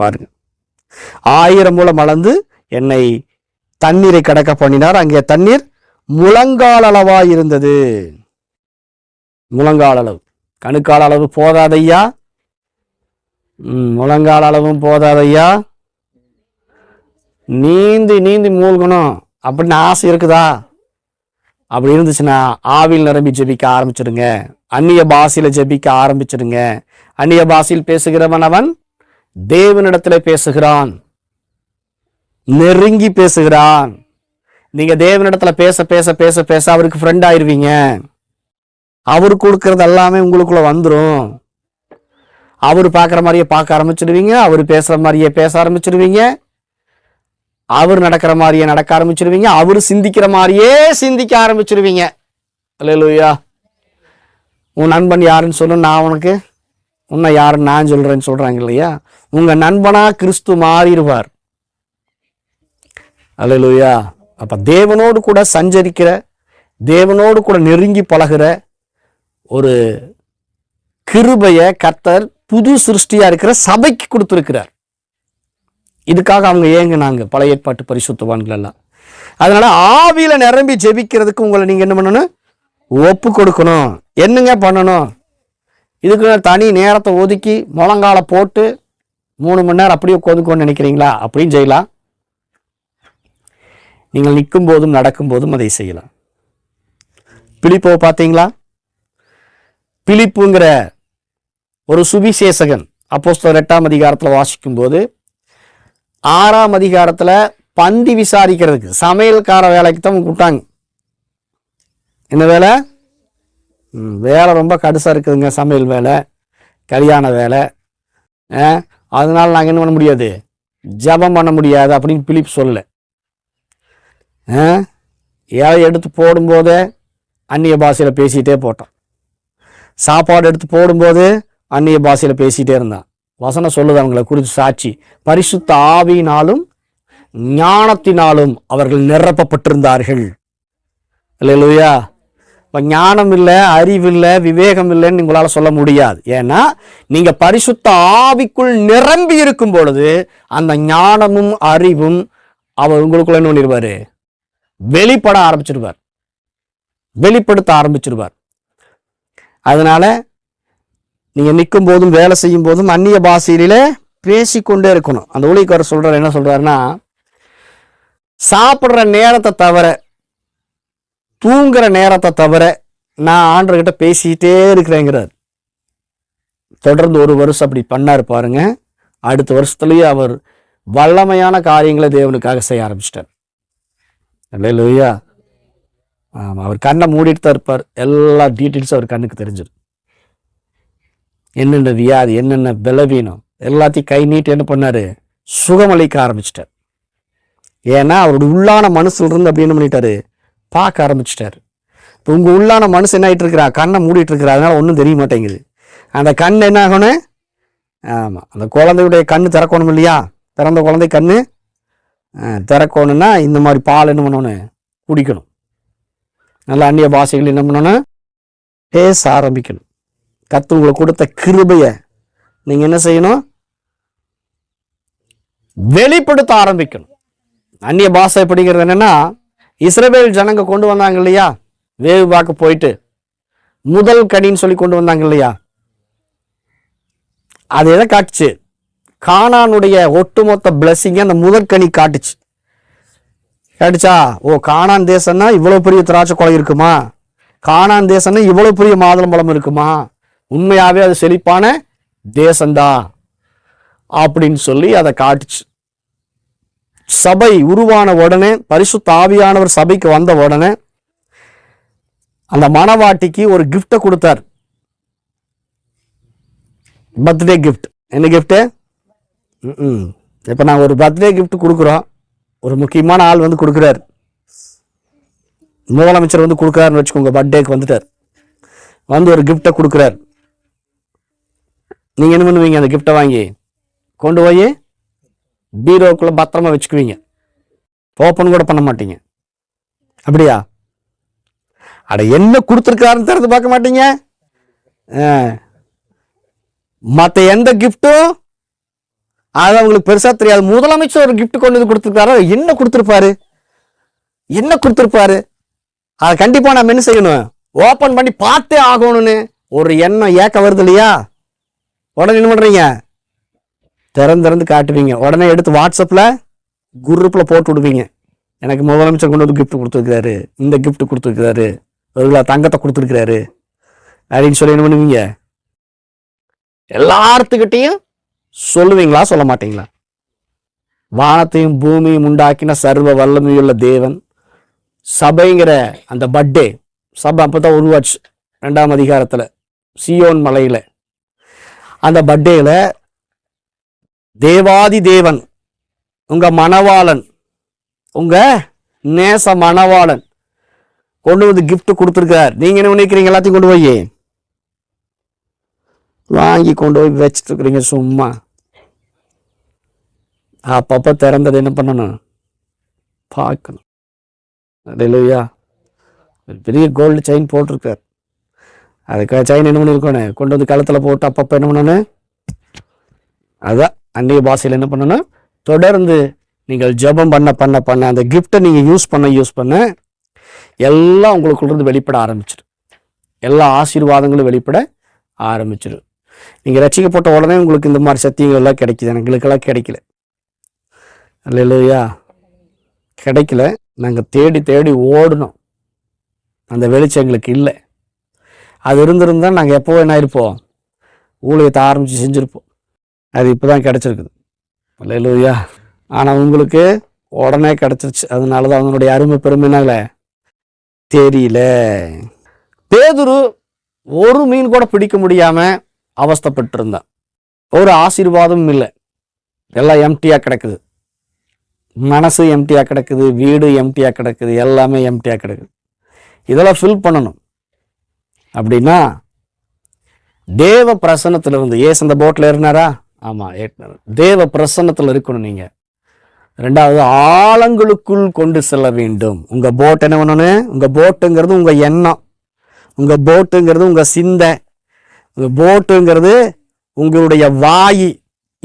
பாருங்க. ஆயிரம் மூலம் அளந்து என்னை தண்ணீரை கடக்க பண்ணினார். அங்கே தண்ணீர் முழங்கால் அளவா இருந்தது. முழங்கால் அளவு. கணுக்கால் அளவு போதாதையா? ம், முழங்கால் அளவும் போதாதையா? நீந்தி நீந்தி மூழ்கணும். அப்படின்னு ஆசை இருக்குதா? அப்படி இருந்துச்சுன்னா ஆவில் நிரம்பி ஜெபிக்க ஆரம்பிச்சிடுங்க. அந்நிய பாஷையில ஜெபிக்க ஆரம்பிச்சிடுங்க. அந்நிய பாஷையில் பேசுகிறவன் அவன் தேவனிடத்துல பேசுகிறான். நெருங்கி பேசுகிறான். நீங்க தேவனிடத்துல பேச பேச பேச பேச அவருக்கு ஃப்ரெண்ட் ஆயிருவீங்க. அவரு கொடுக்கறது எல்லாமே உங்களுக்குள்ள வந்துடும் அவர் பார்க்குற மாதிரியே பார்க்க ஆரம்பிச்சிடுவீங்க அவர் பேசுற மாதிரியே பேச ஆரம்பிச்சிடுவீங்க அவர் நடக்கிற மாதிரியே நடக்க ஆரம்பிச்சிடுவீங்க அவர் சிந்திக்கிற மாதிரியே சிந்திக்க ஆரம்பிச்சிடுவீங்க அல்லேலூயா. உன் நண்பன் யாருன்னு சொல்லு நான் உனக்கு. உன்னை யாருன்னு நான் சொல்றேன்னு சொல்றாங்க இல்லையா? உங்க நண்பனா கிறிஸ்து மாறிடுவார். அல்லையா அப்ப தேவனோடு கூட சஞ்சரிக்கிற தேவனோடு கூட நெருங்கி பழகிற ஒரு கிருபைய கர்த்தர் புது சிருஷ்டியா இருக்கிற சபைக்கு கொடுத்துருக்கிறார். இதுக்காக அவங்க ஏங்குனாங்க பழைய ஏற்பாட்டு பரிசுத்தவான்கள் எல்லாம். அதனால ஆவியில நிரம்பி ஜெபிக்கிறதுக்கு உங்களை நீங்க என்ன பண்ணணும்? ஒப்பு கொடுக்கணும். என்னங்க பண்ணணும்? இதுக்கு தனி நேரத்தை ஒதுக்கி முழங்கால போட்டு மூணு மணி நேரம் அப்படியே உட்காந்துக்கோன்னு நினைக்கிறீங்களா? அப்படின்னு செய்யலாம். நீங்கள் நிற்கும் போதும் நடக்கும் போதும் அதை செய்யலாம். பிலிப்போ பார்த்தீங்களா? பிலிப்புங்கிற ஒரு சுவிசேஷகன் அப்போஸ்தலர் எட்டாம் அதிகாரத்தில் வாசிக்கும் போது ஆறாம் அதிகாரத்தில் பந்தி விசாரிக்கிறதுக்கு சமையல்கார வேலைக்கு தான் கூப்பிட்டாங்க. என்ன வேலை? வேலை ரொம்ப கடுசாக இருக்குதுங்க சமையல் வேலை கல்யாண வேலை. ஆ, நாங்கள் என்ன பண்ண முடியாது? ஜபம் பண்ண முடியாது அப்படின்னு பிலிப் சொல்லலை. ஆ, எடுத்து போடும்போதே அந்நிய பாஷையில் பேசிகிட்டே போட்டோம் சாப்பாடு எடுத்து போடும்போது அந்நிய பாஷையில் பேசிகிட்டே இருந்தான். வசனம் சொல்லுது அவங்களை குறித்து சாட்சி. பரிசுத்த ஆவியினாலும் ஞானத்தினாலும் அவர்கள் நிரப்பப்பட்டிருந்தார்கள். இல்லையா இப்போ ஞானம் இல்லை அறிவு இல்லை விவேகம் இல்லைன்னு உங்களால் சொல்ல முடியாது. ஏன்னா நீங்கள் பரிசுத்த ஆவிக்குள் நிரம்பி இருக்கும் பொழுது அந்த ஞானமும் அறிவும் அவர் உங்களுக்குள்ள என்ன பண்ணிடுவார் வெளிப்பட ஆரம்பிச்சிடுவார் வெளிப்படுத்த ஆரம்பிச்சிடுவார் அதனால நீங்கள் நிற்கும் போதும் வேலை செய்யும் போதும் அந்நிய பாஷையிலே பேசிக்கொண்டே இருக்கணும். அந்த ஊழியக்காரர் சொல்கிறார் என்ன சொல்கிறாருன்னா சாப்பிட்ற நேரத்தை தவிர தூங்குற நேரத்தை தவிர நான் ஆண்டர்கிட்ட பேசிக்கிட்டே இருக்கிறேங்கிறார். தொடர்ந்து ஒரு வருஷம் அப்படி பண்ணாரு பாருங்க. அடுத்த வருஷத்துலயே அவர் வல்லமையான காரியங்களை தேவனுக்காக செய்ய ஆரம்பிச்சிட்டார். இல்லையா ஆமாம் அவர் கண்ணை மூடிட்டு தான் இருப்பார். எல்லா டீட்டெயில்ஸும் அவர் கண்ணுக்கு தெரிஞ்சிடும். என்னென்ன வியாதி என்னென்ன பலவீனம் எல்லாத்தையும் கை நீட்டு என்ன பண்ணார்? சுகமளிக்க ஆரம்பிச்சிட்டார். ஏன்னா அவருடைய உள்ளான மனசுல இருந்து அப்படி என்ன பண்ணிட்டாரு? பார்க்க ஆரம்பிச்சிட்டாரு. இப்போ உங்கள் உள்ளான மனசு என்ன ஆகிட்டு இருக்கிறா கண்ணை மூடிட்டு இருக்கிறா அதனால ஒன்றும் தெரிய மாட்டேங்குது. அந்த கண் என்ன ஆகணும் ஆமாம் அந்த குழந்தையுடைய கண் திறக்கணும் இல்லையா? பிறந்த குழந்தை கண் திறக்கணும்னா இந்த மாதிரி பால் என்ன பண்ணணும்? குடிக்கணும். நல்ல அந்நிய பாஷைகள் என்ன பண்ணணும்? பேச ஆரம்பிக்கணும். கத்து உங்களுக்கு கொடுத்த கிருபையை நீங்கள் என்ன செய்யணும்? வெளிப்படுத்த ஆரம்பிக்கணும். அந்நிய பாஷை படிக்கிறது என்னென்னா இஸ்ரவேல் ஜனங்க கொண்டு வந்தாங்க இல்லையா? வேவு பார்க்க போயிட்டு. முதல் கனின்னு சொல்லி கொண்டு வந்தாங்க இல்லையா? அது எதை காட்டுச்சு? காணானுடைய ஒட்டுமொத்த பிளஸ்ஸிங்க அந்த முதற்கனி காட்டுச்சு. கேட்டுச்சா? ஓ காணான் தேசம்னா இவ்வளவு பெரிய திராட்சை குலை இருக்குமா? காணான் தேசம்னா இவ்வளவு பெரிய மாதுளம்பழம் இருக்குமா? உண்மையாவே அது செழிப்பான தேசம்தான். அப்படின்னு சொல்லி அதை காட்டுச்சு. சபை உருவான உடனே பரிசுத்த ஆவியானவர் சபைக்கு வந்த உடனே அந்த மணவாட்டிக்கு ஒரு கிஃப்டை கொடுத்தார். பர்த்டே கிஃப்ட் என்ன கிஃப்ட்டு ம் இப்போ நான் ஒரு பர்த்டே கிஃப்ட் கொடுக்குறோம். ஒரு முக்கியமான ஆள் வந்து கொடுக்குறாரு. முதலமைச்சர் வந்து கொடுக்குறாருன்னு வச்சுக்கோங்க பர்த்டேக்கு வந்துட்டார். வந்து ஒரு கிஃப்டை கொடுக்குறாரு. நீங்கள் என்ன பண்ணுவீங்க அந்த கிஃப்டை வாங்கி? கொண்டு போய் பீரோக்குள்ளே பத்திரமா வச்சுக்குவீங்க. ஓப்பன் கூட பண்ண மாட்டீங்க. அப்படியா? அட என்ன கொடுத்துருக்காருன்னு திறந்து பார்க்க மாட்டீங்க? மற்ற எந்த கிஃப்ட்டும் அது அவங்களுக்கு பெருசாக தெரியாது. முதலமைச்சர் ஒரு கிஃப்ட் கொண்டு வந்து கொடுத்துருக்காரு? என்ன கொடுத்துருப்பாரு? என்ன கொடுத்துருப்பாரு? அதை கண்டிப்பாக நம்ம என்ன செய்யணும். ஓப்பன் பண்ணி பார்த்தே ஆகணும்னு. ஒரு எண்ணம் ஏக்க வருது இல்லையா? உடனே என்ன பண்ணுறீங்க திறந்து திறந்து காட்டுவீங்க. உடனே எடுத்து வாட்ஸ்அப்பில் குரூப்பில் போட்டு விடுவீங்க. எனக்கு முதலமைச்சர் கொண்டு வந்து கிஃப்ட் கொடுத்துருக்காரு இந்த கிஃப்ட் கொடுத்துருக்காரு ஒரு கிலோ தங்கத்தை கொடுத்துருக்குறாரு. அப்படின்னு சொல்லி என்ன பண்ணுவீங்க? எல்லாத்துக்கிட்டையும் சொல்லுவீங்களா? சொல்ல மாட்டீங்களா? வானத்தையும் பூமியும் உண்டாக்கின சர்வ வல்லமையுள்ள தேவன் சபைங்கிற அந்த பர்த்டே சபை அப்போ தான் உருவாச்சு. ரெண்டாம் அதிகாரத்தில் சியோன் மலையில். அந்த பர்த்டேயில் தேவாதி தேவன் உங்க மணவாளன் உங்க நேச மணவாளன் கொண்டு வந்து கிஃப்ட் கொடுத்துருக்கார் நீங்க என்ன நினைக்கிறீங்க? எல்லாத்தையும் கொண்டு போய் வாங்கி கொண்டு போய் வச்சுட்டு இருக்கிறீங்க சும்மா. அப்பப்போ திறந்தது என்ன பண்ணணும்? பார்க்கணும். இல்லையா பெரிய கோல்டு செயின் போட்டிருக்கார். அதுக்காக செயின் என்ன பண்ணிருக்கணும் கொண்டு வந்து கழுத்தில் போட்டு அப்பப்போ என்ன பண்ணணும்? அதான். அந்நிய பாஷையில் என்ன பண்ணணும் தொடர்ந்து நீங்கள் ஜெபம் பண்ண பண்ண பண்ண அந்த கிஃப்டை நீங்கள் யூஸ் பண்ண யூஸ் பண்ண எல்லாம் உங்களுக்குள்ளேருந்து வெளிப்பட ஆரம்பிச்சிடும். எல்லா ஆசீர்வாதங்களும் வெளிப்பட ஆரம்பிச்சிடும். நீங்கள் ரசிக்கப்பட்ட உடனே உங்களுக்கு இந்த மாதிரி சத்தியங்கள் எல்லாம் கிடைக்குது எங்களுக்கெல்லாம் கிடைக்கல. இல்லையா கிடைக்கல. நாங்கள் தேடி தேடி ஓடணும். அந்த வெளிச்சம் எங்களுக்கு இல்லை. அது இருந்திருந்தால் நாங்கள் எப்போ என்ன ஆயிருப்போம் ஊழியத்தை ஆரம்பித்து செஞ்சுருப்போம். அது இப்போ தான் கிடச்சிருக்குது. இல்லையா ஆனால் உங்களுக்கு உடனே கிடச்சிருச்சு. அதனால தான் அவனுடைய அருமை பெருமைனால தெரியல. பேதுரு ஒரு மீன் கூட பிடிக்க முடியாமல் அவஸ்தைப்பட்டிருந்தான். ஒரு ஆசீர்வாதமும் இல்லை. எல்லாம் எம்டியாக கிடக்குது. மனசு எம்டியாக கிடக்குது. வீடு எம்டியாக கிடக்குது. எல்லாமே எம்டியாக கிடக்குது. இதெல்லாம் ஃபில் பண்ணணும். அப்படின்னா தேவ பிரசன்னத்தில் இருந்து ஏசு அந்த போட்டில் ஏறினாரா? ஆமாம் ஏறினார் தேவ பிரசன்னத்தில் இருக்கணும் நீங்கள் ரெண்டாவது ஆழங்களுக்குள் கொண்டு செல்ல வேண்டும். உங்கள் போட் என்ன பண்ணணும்? உங்கள் போட்டுங்கிறது உங்கள் எண்ணம். உங்கள் போட்டுங்கிறது உங்கள் சிந்தை. உங்கள் போட்டுங்கிறது உங்களுடைய வாய்.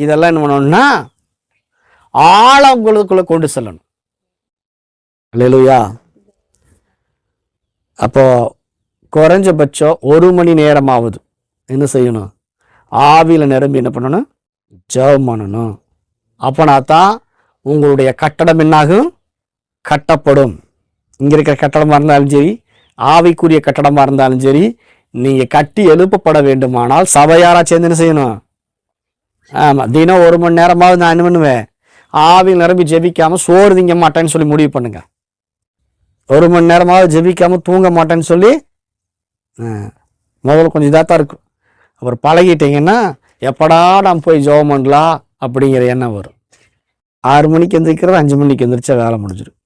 இதெல்லாம் என்ன பண்ணணும்னா ஆழங்களுக்குள்ளே கொண்டு செல்லணும். இல்லையா அப்போ குறைஞ்சபட்சம் ஒரு மணி நேரமாவது என்ன செய்யணும்? ஆவியில் நிரம்பி என்ன பண்ணணும்? ஜெபம் பண்ணணும் அப்போனா தான் உங்களுடைய கட்டடம் என்னாகும்? கட்டப்படும். இங்கே இருக்கிற கட்டடமாக இருந்தாலும் சரி ஆவிக்குரிய கட்டடமாக இருந்தாலும் சரி நீங்கள் கட்டி எழுப்பப்பட வேண்டுமானால் சபையாராக சேர்ந்து என்ன செய்யணும்? ஆமாம் தினம் ஒரு மணி நேரமாவது நான் என்ன பண்ணுவேன்? ஆவியில் நிரம்பி ஜெபிக்காமல் சோறு திங்க மாட்டேன்னு சொல்லி முடிவு பண்ணுங்க. ஒரு மணி நேரமாவது ஜெபிக்காமல் தூங்க மாட்டேன்னு சொல்லி ஆ, முதல்ல கொஞ்சம் இதாக தான் இருக்கும். அப்புறம் பழகிட்டீங்கன்னா எப்படா நான் போய் ஜெபம் பண்ணலாம் அப்படிங்கிற எண்ணம் வரும். ஆறு மணிக்கு எந்திரிக்கிறது அஞ்சு மணிக்கு எந்திரிச்சா வேலை முடிஞ்சிடும்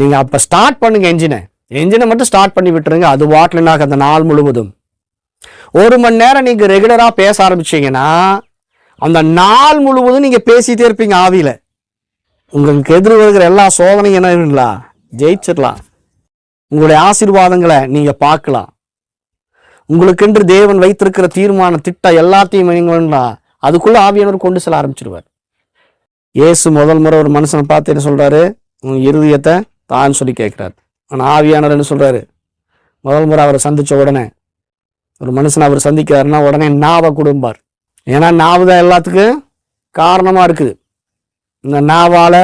நீங்கள் அப்போ ஸ்டார்ட் பண்ணுங்க என்ஜினை என்ஜினை மட்டும் ஸ்டார்ட் பண்ணி விட்டுருங்க. அது வாட்டினாக்க அந்த நாள் முழுவதும். ஒரு மணி நேரம் நீங்கள் ரெகுலராக பேச ஆரம்பிச்சிங்கன்னா அந்த நாள் முழுவதும் நீங்கள் பேசிகிட்டே இருப்பீங்க ஆவியில். உங்களுக்கு எதிர் வருகிற எல்லா சோதனையும் என்ன ஜெயிச்சிடலாம். உங்களுடைய ஆசீர்வாதங்களை நீங்கள் பார்க்கலாம். உங்களுக்கென்று தேவன் வைத்திருக்கிற தீர்மான திட்டம் எல்லாத்தையும் நீங்க அதுக்குள்ள ஆவியானவர் கொண்டு செல்ல ஆரம்பிச்சிருவார். இயேசு முதல் முறை ஒரு மனுஷனை பார்த்து என்ன சொல்றாரு? உன் இருதயத்தை தான் சொல்லி கேட்கிறார். ஆனால் ஆவியானவர் என்ன சொல்றாரு. முதல் முறை அவரை சந்திச்ச உடனே ஒரு மனுஷனை அவர் சந்திக்கிறாருன்னா உடனே நாவை கொடும்பார். ஏன்னா நாவு தான் எல்லாத்துக்கும் காரணமா இருக்குது. இந்த நாவால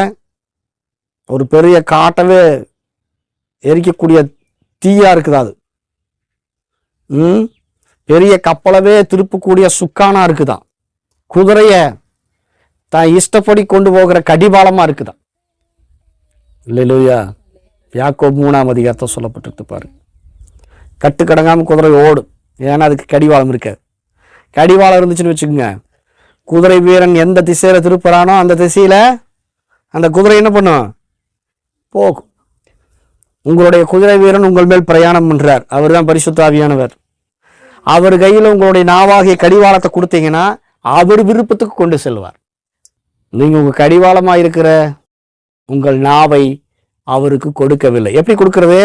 ஒரு பெரிய காட்டவே எரிக்கக்கூடிய தீயா இருக்குதா அது? பெரிய கப்பலவே திருப்பக்கூடிய சுக்கானா இருக்குதான். குதிரைய தான் இஷ்டப்படி கொண்டு போகிற கடிபாலமா இருக்குதான். இல்லையா யாக்கோ மூணாம் அதிகாரத்தை சொல்லப்பட்டிருக்கு பாரு. கட்டுக்கடங்காம குதிரை ஓடும். ஏன்னா அதுக்கு கடிவாளம் இருக்காது. கடிவாளம் இருந்துச்சுன்னு வச்சுக்கோங்க. குதிரை வீரன் எந்த திசையில திருப்புறானோ அந்த திசையில அந்த குதிரை என்ன பண்ணும்? போகும். உங்களுடைய குதிரை வீரன் உங்கள் மேல் பிரயாணம் பண்றார். அவர் தான் பரிசுத்தாவியானவர் அவர் கையில் உங்களுடைய நாவாகிய கடிவாளத்தை கொடுத்தீங்கன்னா அவர் விருப்பத்துக்கு கொண்டு செல்வார். நீங்கள் உங்கள் கடிவாளமாக இருக்கிற உங்கள் நாவை அவருக்கு கொடுக்கவில்லை. எப்படி கொடுக்கறது?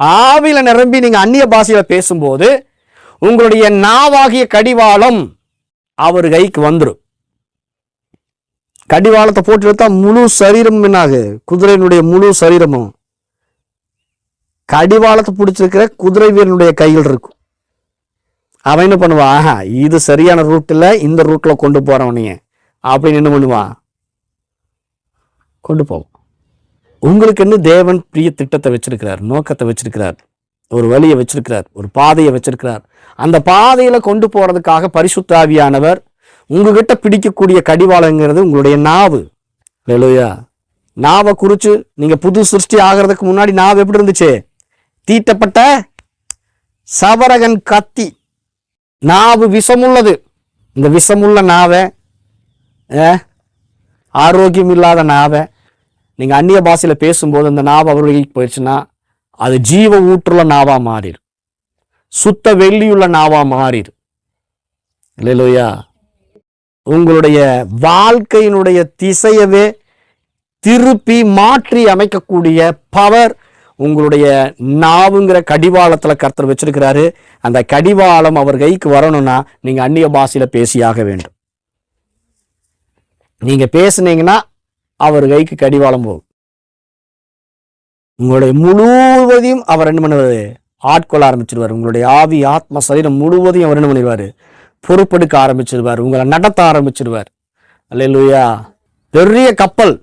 ஆவியில் நிரம்பி நீங்கள் அந்நிய பாஷையில் பேசும்போது உங்களுடைய நாவாகிய கடிவாளம் அவர் கைக்கு வந்துடும் கடிவாளத்தை போட்டு எடுத்தா முழு சரீரமும் என்னாகு? குதிரையினுடைய முழு சரீரமும். கடிவாளத்தை பிடிச்சிருக்கிற குதிரை வீரனுடைய கையில் இருக்கும். அவன் என்ன பண்ணுவான்? ஆஹா இது சரியான ரூட்டில் இந்த ரூட்டில் கொண்டு போகிறவனையே அப்படின்னு என்ன பண்ணுவான்? கொண்டு போவோம் உங்களுக்கு என்ன தேவன் பிரிய திட்டத்தை வச்சிருக்கிறார் நோக்கத்தை வச்சிருக்கிறார் ஒரு வழியை வச்சிருக்கிறார் ஒரு பாதையை வச்சிருக்கிறார் அந்த பாதையில் கொண்டு போகிறதுக்காக பரிசுத்தாவியானவர் உங்ககிட்ட பிடிக்கக்கூடிய கடிவாளங்கிறது உங்களுடைய நாவு. இல்லையா நாவை குறித்து நீங்கள் புது சிருஷ்டி ஆகிறதுக்கு முன்னாடி நாவு எப்படி இருந்துச்சு? தீட்டப்பட்ட சவரகன் கத்தி. நாவு விஷமுள்ளது. இந்த விஷமுள்ள நாவை ஆரோக்கியம் இல்லாத நாவை நீங்கள் அந்நிய பாஷையில் பேசும்போது அந்த நாவு அவர்களுக்கு போயிடுச்சுன்னா அது ஜீவ ஊற்றுள்ள நாவாக மாறிடு சுத்த வெள்ளியுள்ள நாவாக மாறிடும் இல்லையா உங்களுடைய வாழ்க்கையினுடைய திசையவே திருப்பி மாற்றி அமைக்கக்கூடிய பவர் உங்களுடைய நாவுங்கிற கடிவாளத்துல கர்த்தர் வச்சிருக்கிறாரு. அந்த கடிவாளம் அவர் கைக்கு வரணும்னா நீங்க அந்நிய பாஷையில பேசியாக வேண்டும். நீங்க பேசுனீங்கன்னா அவர் கைக்கு கடிவாளம் போகும். உங்களுடைய முழுவதையும் அவர் என்ன பண்ணுவார்? ஆட்கொள்ள ஆரம்பிச்சிருவார். உங்களுடைய ஆவி ஆத்ம சரீரம் முழுவதையும் அவர் என்ன பண்ணிடுவாரு பொறுப்பெடுக்க ஆரம்பிச்சிருவார். உங்களை நடத்த ஆரம்பிச்சிருவார். அல்ல பெரிய கப்பல்.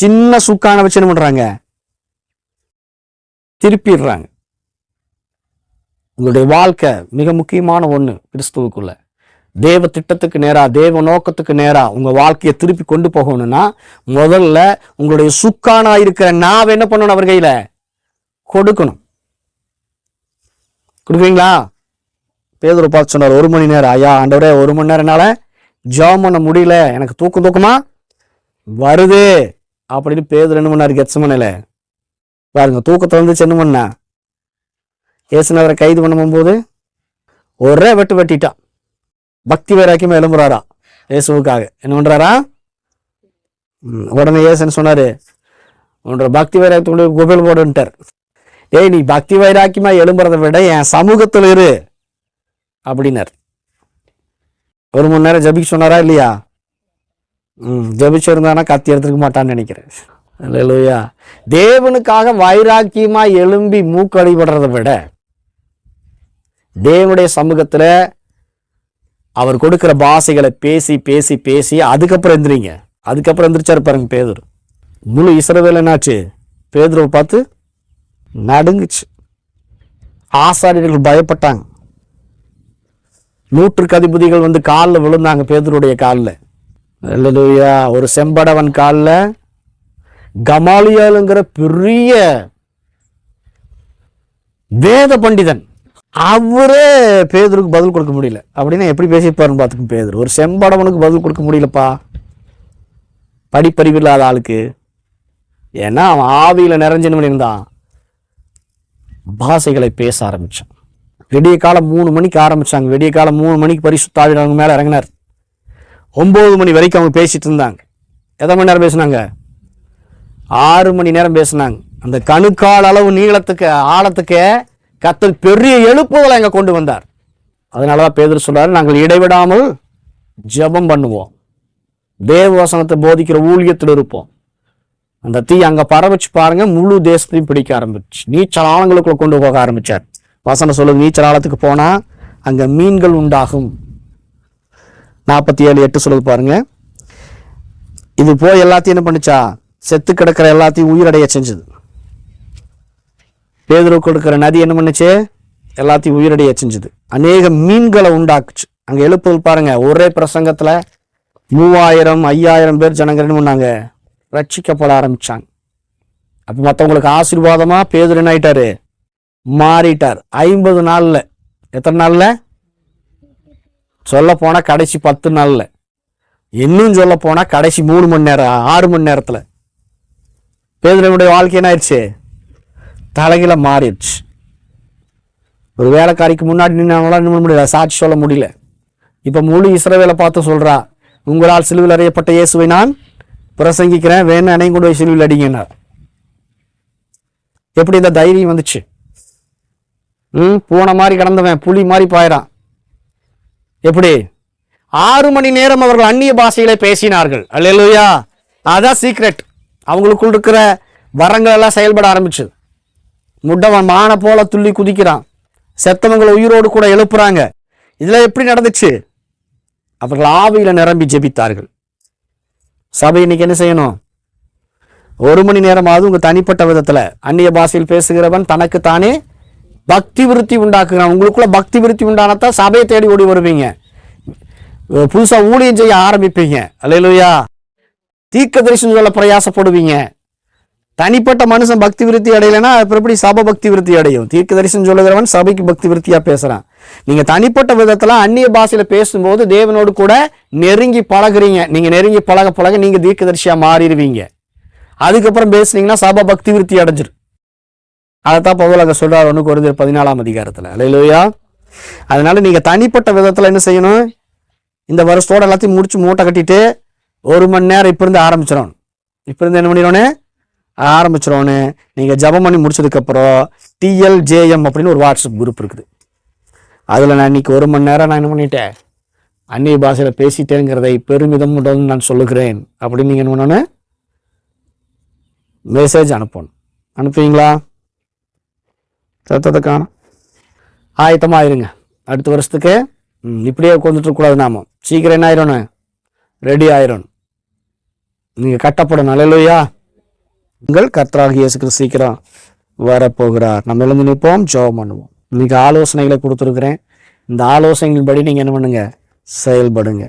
சின்ன சுக்கான வச்சு என்ன பண்றாங்க? திருப்பிடுறாங்க. உங்களுடைய வாழ்க்கை மிக முக்கியமான ஒன்று கிறிஸ்துவுக்குள்ள. தேவ திட்டத்துக்கு நேராக தேவ நோக்கத்துக்கு நேராக உங்கள் வாழ்க்கையை திருப்பி கொண்டு போகணும்னா முதல்ல உங்களுடைய சுக்கானா இருக்கிற நாவ என்ன பண்ணணும் அவர் கையில்? கொடுக்கணும். கொடுக்குறீங்களா? பேதூர் பார்த்து சொன்னார் ஒரு மணி நேரம். ஐயா ஆண்டவரே ஒரு மணி நேரனால ஜாம் பண்ண முடியல. எனக்கு தூக்கம் தூக்கமா? வருது. அப்படின்னு பேதூர் என்ன பண்ணார் கெச்சமனையில் பாருங்க தூக்கத்தை வந்து என்ன பண்ணா ஏசுனவரை கைது பண்ணும்போது ஒரே வெட்டு வெட்டிட்டான். பக்தி வைராக்கியமாக எழும்புறாரா? இயேசுவுக்காக. என்ன பண்றாரா? ம், உடனே இயேசுன்னு சொன்னாரு உன்னோட பக்தி வைராக்கியத்துடைய குபேல் போடுன்ட்டார். ஏய் நீ பக்தி வைராக்கியமா எழும்புறதை விட என் சமூகத்தில் இரு. அப்படின்னார். ஒரு மணி நேரம் ஜபிக்க சொன்னாரா இல்லையா? ம் ஜபிச்சிருந்தானா கத்தி எடுத்துக்க மாட்டான்னு நினைக்கிறேன். அல்லேலூயா தேவனுக்காக வைராக்கியமாக எழும்பி மூக்கடிபடுறதை விட தேவனுடைய சமூகத்தில் அவர் கொடுக்குற பாஷைகளை பேசி பேசி பேசி அதுக்கப்புறம் எந்திரிங்க. அதுக்கப்புறம் எந்திரிச்சாரு பாருங்க பேதூர். முழு இஸ்ரவேல் என்னாச்சு? பேதுருவை பார்த்து நடுங்குச்சு. ஆசாரியர்கள் பயப்பட்டாங்க. நூற்றுக்கு அதிபதிகள் வந்து காலில் விழுந்தாங்க பேதுருடைய காலில். அல்லேலூயா ஒரு செம்படவன் காலில் கமாலியாலுங்கிற பெரிய வேத பண்டிதன். அவரே பேதருக்கு பதில் கொடுக்க முடியல. அப்படின்னா எப்படி பேசியிருப்பாருன்னு பார்த்துக்கும் பேதர். ஒரு செம்படவனுக்கு பதில் கொடுக்க முடியலப்பா. படிப்பறிவு இல்லாத ஆளுக்கு. ஏன்னா அவன் ஆவியில் நிறைஞ்சவன் இருந்தான். பாஷைகளை பேச ஆரம்பித்தான் விடிய காலம் மூணு மணிக்கு ஆரம்பித்தாங்க விடிய காலம் மூணு மணிக்கு பரிசுத்தாவிட அவங்க மேலே இறங்கினார். ஒம்பது மணி வரைக்கும் அவங்க பேசிகிட்டு இருந்தாங்க. எத்தனை மணி நேரம் பேசுனாங்க? ஆறு மணி நேரம் பேசினாங்க. அந்த கணுக்கால் அளவு நீளத்துக்கு ஆழத்துக்கு கத்தல் பெரிய எழுப்புதலை அங்கே கொண்டு வந்தார். அதனால தான் பேதர் சொல்றாரு நாங்கள் இடைவிடாமல் ஜெபம் பண்ணுவோம். தேவ வசனத்தை போதிக்கிற ஊழியத்தில் இருப்போம். அந்த தீ அங்கே பரவச்சு பாருங்க முழு தேசத்தையும் பிடிக்க ஆரம்பிச்சு நீச்சல் ஆழங்களுக்குள்ள கொண்டு போக ஆரம்பிச்சார். வசனம் சொல்லுங்க நீச்சல் ஆழத்துக்கு போனால் அங்கே மீன்கள் உண்டாகும். நாற்பத்தி ஏழு எட்டு சொல்லுது பாருங்க. இது போய் எல்லாத்தையும் என்ன பண்ணுச்சா? செத்து கிடக்கிற எல்லாத்தையும் உயிரடைய செஞ்சது. பேதுரு கொடுக்கிற நதி என்ன பண்ணுச்சு? எல்லாத்தையும் உயிரடைய செஞ்சது. அநேக மீன்களை உண்டாக்குச்சு. அங்க எழுப்புதல் பாருங்க. ஒரே பிரசங்கத்துல மூவாயிரம் ஐயாயிரம் பேர் ஜனங்கள் என்ன பண்ணாங்க? ரட்சிக்கப்பட ஆரம்பிச்சாங்க. அப்ப மத்தவங்களுக்கு ஆசீர்வாதமா பேதுரு என்ன ஆயிட்டாரு? மாறிட்டார். ஐம்பது நாள்ல. எத்தனை நாள்ல? சொல்ல போனா கடைசி பத்து நாள்ல. இன்னும் சொல்ல போனா கடைசி மூணு மணி நேரம் ஆறு மணி நேரத்துல. பேதுருடைய வாழ்க்கை என்ன ஆயிடுச்சு தலைகீழ மாறிடுச்சு. ஒரு வேலைக்காரிக்கு முன்னாடி நின்னால நின்ன முடியல. சாட்சி சொல்ல முடியல. இப்போ முழு இஸ்ரவேலை பார்த்து சொல்கிறா உங்களால் சிலுவில் அறியப்பட்ட இயேசுவை நான் பிரசங்கிக்கிறேன். வேணும் அணையும் கொண்டு போய் சிலுவில் அடிங்கன்னார். எப்படி இந்த தைரியம் வந்துச்சு? ம் பூனை மாதிரி கடந்தவன் புலி மாதிரி பாயிறான். எப்படி? ஆறு மணி நேரம் அவர்கள் அந்நிய பாஷையிலே பேசினார்கள். அல்லேலூயா. அதான் சீக்ரெட் அவங்களுக்குள் இருக்கிற வரங்கள் எல்லாம் செயல்பட ஆரம்பிச்சு முட்டவன் மானை போல துள்ளி குதிக்கிறான். செத்தவங்களை உயிரோடு கூட எழுப்புறாங்க. இதில் எப்படி நடந்துச்சு? அவர்கள் ஆவியில் நிரம்பி ஜெபித்தார்கள். சபை இன்னைக்கு என்ன செய்யணும்? ஒரு மணி நேரமாவது உங்கள் தனிப்பட்ட விதத்தில் அந்நிய பாஷையில் பேசுகிறவன் தனக்கு தானே பக்தி விருத்தி உண்டாக்குகிறான். உங்களுக்குள்ள பக்தி விருத்தி உண்டானத்தான் சபையை தேடி ஓடி வருவீங்க. புதுசாக ஊழியம் செய்ய ஆரம்பிப்பீங்க. அல்லையா தீர்க்க தரிசனம் சொல்ல பிரயாசப்படுவீங்க. தனிப்பட்ட மனுஷன் பக்தி விருத்தி அடையலைன்னா அப்புறம் எப்படி சபை பக்தி விருத்தி அடையும்? தீர்க்க தரிசனம் சொல்லுகிறவன் சபைக்கு பக்தி விருத்தியா பேசுறான். நீங்க தனிப்பட்ட விதத்துல அந்நிய பாஷையில பேசும்போது தேவனோடு கூட நெருங்கி பழகுறீங்க. நீங்க நெருங்கி பழக பழக நீங்க தீர்க்கதரிசியா மாறிடுவீங்க. அதுக்கப்புறம் பேசுனீங்கன்னா சபை பக்தி விருத்தி அடைஞ்சிரும். அதைத்தான் பகவல் அங்க சொல்றாரு ஒன்று குறைந்த பதினாலாம் அதிகாரத்துல. அல்லையா அதனால நீங்க தனிப்பட்ட விதத்துல என்ன செய்யணும்? இந்த வருஷத்தோட எல்லாத்தையும் முடிச்சு மூட்டை கட்டிட்டு ஒரு மணி நேரம் இப்போ இருந்து ஆரம்பிச்சிடணும் இப்போ இருந்து என்ன பண்ணிடணும் ஆரம்பிச்சிடணும் நீங்கள் ஜெபம் பண்ணி முடிச்சதுக்கப்புறம் டிஎல்ஜேஎம் அப்படின்னு ஒரு வாட்ஸ்அப் குரூப் இருக்குது. அதில் நான் இன்னைக்கு ஒரு மணி நேரம் நான் என்ன பண்ணிட்டேன்? அந்நிய பாஷையில் பேசிட்டேங்கிறதை பெருமிதம் நான் சொல்லுகிறேன். அப்படின்னு நீங்கள் என்ன பண்ணணும்? மெசேஜ் அனுப்பணும். அனுப்புவீங்களா? சத்தத்தை காணும். ஆயத்தமாக இருங்க. அடுத்த வருஷத்துக்கு இப்படியே உட்காந்துட்டு கூடாது நாம. சீக்கிரம் என்ன ஆயிரணும்? ரெடி ஆயிரணும். நீங்கள் கட்டப்படும் அல்லையா உங்கள் கர்த்தராக இயேசு சீக்கிரம் வரப்போகிறார். நம்ம எழுந்து நிற்போம் ஜோபம் பண்ணுவோம். இன்னைக்கு ஆலோசனைகளை கொடுத்துருக்குறேன். இந்த ஆலோசனைகளின்படி நீங்கள் என்ன பண்ணுங்க? செயல்படுங்க.